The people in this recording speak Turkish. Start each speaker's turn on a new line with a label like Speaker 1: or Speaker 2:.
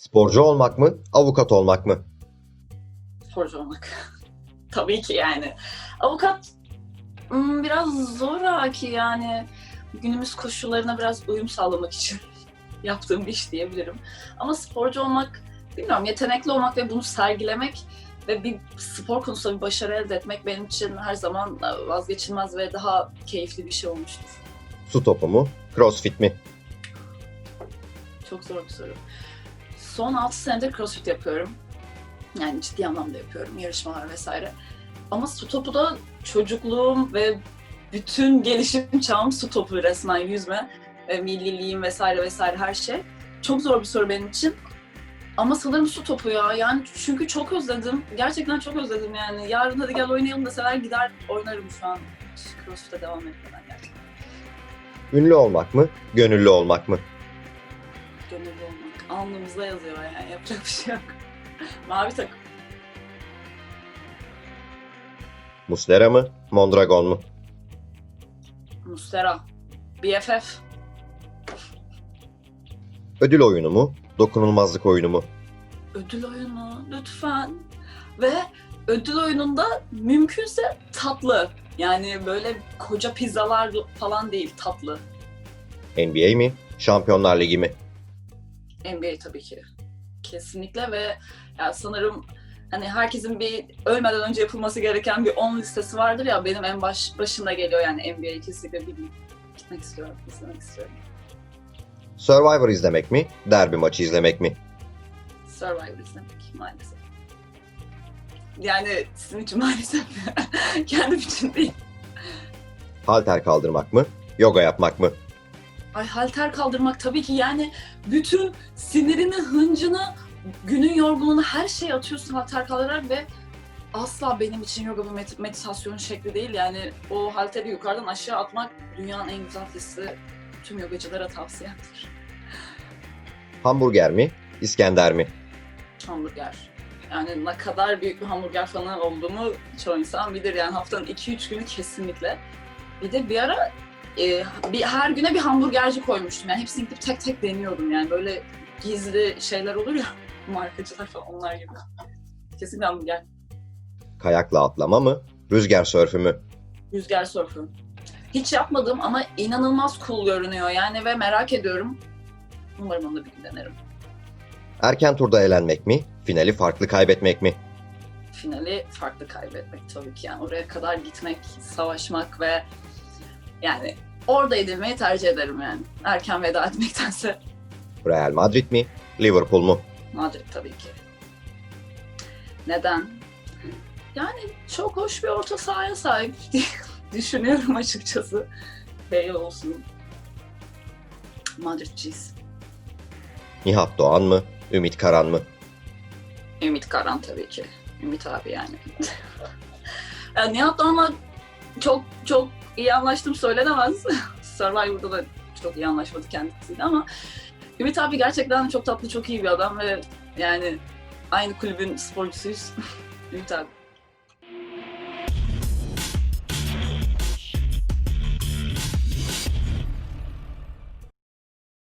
Speaker 1: Sporcu olmak mı, avukat olmak mı?
Speaker 2: Sporcu olmak. Tabii ki yani. Avukat hmm, biraz zoraki yani günümüz koşullarına biraz uyum sağlamak için yaptığım bir iş diyebilirim. Ama sporcu olmak, bilmiyorum yetenekli olmak ve bunu sergilemek ve bir spor konusunda bir başarı elde etmek benim için her zaman vazgeçilmez ve daha keyifli bir şey olmuştur.
Speaker 1: Su topu mu, crossfit mi?
Speaker 2: Çok zor bir soru. Son 6 senedir crossfit yapıyorum. Yani ciddi anlamda yapıyorum. Yarışmalar vesaire. Ama su topu da çocukluğum ve bütün gelişim çağım su topu resmen yüzme. E, milliliğim vesaire vesaire her şey. Çok zor bir soru benim için. Ama sanırım su topu ya. Yani çünkü çok özledim. Gerçekten çok özledim yani. Yarın hadi gel oynayalım deseler gider oynarım şu an. Crossfit'e devam etmeden gerçekten.
Speaker 1: Ünlü olmak mı, gönüllü olmak mı?
Speaker 2: Alnımızda yazıyor yani yapacak bir şey yok. Mavi takım.
Speaker 1: Muslera mı, Mondragon mu?
Speaker 2: Mustera. BFF.
Speaker 1: Ödül oyunu mu, dokunulmazlık oyunu mu?
Speaker 2: Ödül oyunu lütfen. Ve ödül oyununda mümkünse tatlı. Yani böyle koca pizzalar falan değil tatlı.
Speaker 1: NBA mi, Şampiyonlar Ligi mi?
Speaker 2: NBA tabii ki. Kesinlikle ve yani sanırım hani herkesin bir ölmeden önce yapılması gereken bir 10 listesi vardır ya benim en baş başında geliyor yani NBA'yi kesinlikle bir gitmek istiyorum, izlemek istiyorum.
Speaker 1: Survivor izlemek mi, derbi maçı izlemek mi?
Speaker 2: Survivor izlemek maalesef. Yani sizin için maalesef kendim için değil.
Speaker 1: Halter kaldırmak mı, yoga yapmak mı?
Speaker 2: Ay halter kaldırmak tabii ki yani bütün sinirini, hıncını, günün yorgunluğunu her şeyi atıyorsun halter kaldırarak ve asla benim için yoga bir med- meditasyon şekli değil. Yani o halteri yukarıdan aşağı atmak dünyanın en güzel hissi. Tüm yogacılara tavsiyemdir.
Speaker 1: Hamburger mi, İskender mi?
Speaker 2: Hamburger. Yani ne kadar büyük bir hamburger fanı olduğumu çoğu insan bilir. Yani haftanın 2-3 günü kesinlikle. Bir de bir ara e, bir, her güne bir hamburgerci koymuştum. Yani hepsini gidip tek tek deniyordum. Yani böyle gizli şeyler olur ya markacılar falan onlar gibi. Kesinlikle hamburger.
Speaker 1: Kayakla atlama mı, rüzgar sörfü mü?
Speaker 2: Rüzgar sörfü. Hiç yapmadım ama inanılmaz cool görünüyor yani ve merak ediyorum. Umarım onu da bir gün denerim.
Speaker 1: Erken turda elenmek mi, finali farklı kaybetmek mi?
Speaker 2: finali farklı kaybetmek tabii ki. Yani oraya kadar gitmek, savaşmak ve yani orada edilmeyi tercih ederim yani. Erken veda etmektense
Speaker 1: Real Madrid mi, Liverpool mu?
Speaker 2: Madrid tabii ki. Neden? Yani çok hoş bir orta sahaya sahip diye düşünüyorum açıkçası. Bale olsun. Madridciyiz.
Speaker 1: Nihat Doğan mı, Ümit Karan mı?
Speaker 2: Ümit Karan tabii ki. Ümit abi yani. yani Nihat Doğan'la çok çok iyi anlaştım söylenemez. Survivor'da da çok iyi anlaşmadık kendisiyle ama Ümit abi gerçekten çok tatlı, çok iyi bir adam ve yani aynı kulübün sporcusuyuz. Ümit abi.